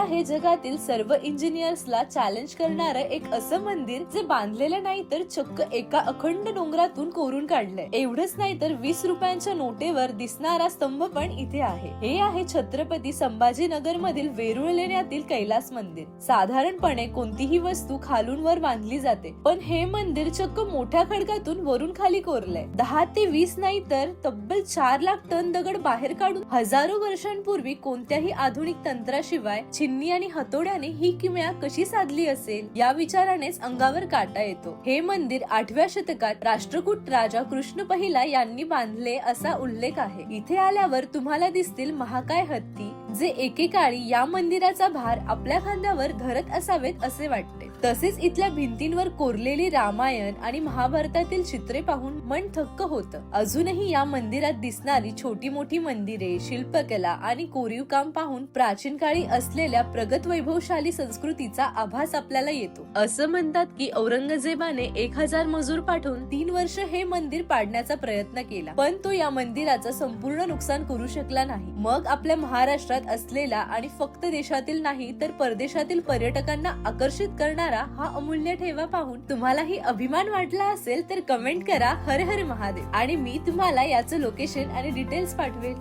आहे जगातील सर्व इंजिनियर्सला चॅलेंज करणारं एक असं मंदिर जे बांधलेलं नाही तर चक्क एका अखंड डोंगरातून कोरून काढलंय. एवढंच नाही तर वीस रुपयांच्या नोटेवर दिसणारा स्तंभ पण इथे आहे. हे आहे छत्रपती संभाजीनगर मधील वेरुळ लेण्यातील कैलास मंदिर. साधारणपणे कोणतीही वस्तू खालून वर बांधली जाते पण हे मंदिर चक्क मोठ्या खडकातून वरून खाली कोरलंय. दहा ते वीस नाही तर तब्बल चार लाख टन दगड बाहेर काढून हजारो वर्षांपूर्वी कोणत्याही आधुनिक तंत्राशिवाय छिन्नी आणि हतोड्याने ही किमया कशी साधली असेल या विचारानेच अंगावर काटा येतो. हे मंदिर आठव्या शतकात राष्ट्रकूट राजा कृष्ण पहिला यांनी बांधले असा उल्लेख आहे. इथे आल्यावर तुम्हाला दिसतील महाकाय हत्ती जे एकेकाळी या मंदिराचा भार आपल्या खांद्यावर धरत असावेत असे वाटते. तसेच इथल्या भिंतींवर कोरलेली रामायण आणि महाभारतातील चित्रे पाहून मन थक्क होतं. अजूनही या मंदिरात दिसणारी छोटी मोठी मंदिरे शिल्पकला आणि कोरीव काम पाहून प्राचीन काळी असलेल्या प्रगत वैभवशाली संस्कृतीचा आभास आपल्याला येतो. असं म्हणतात की औरंगजेबाने एक हजार मजूर पाठवून तीन वर्ष हे मंदिर पाडण्याचा प्रयत्न केला. पण तो या मंदिराचं संपूर्ण नुकसान करू शकला नाही. मग आपल्या महाराष्ट्रात असलेला आणि फक्त देशातील नाही तर परदेशातील पर्यटकांना आकर्षित करणारा हा अमूल्य ठेवा पाहून तुम्हालाही अभिमान वाटला असेल तर कमेंट करा. हर हर महादेव. आणि मी तुम्हाला याचं लोकेशन आणि डिटेल्स पाठवेल.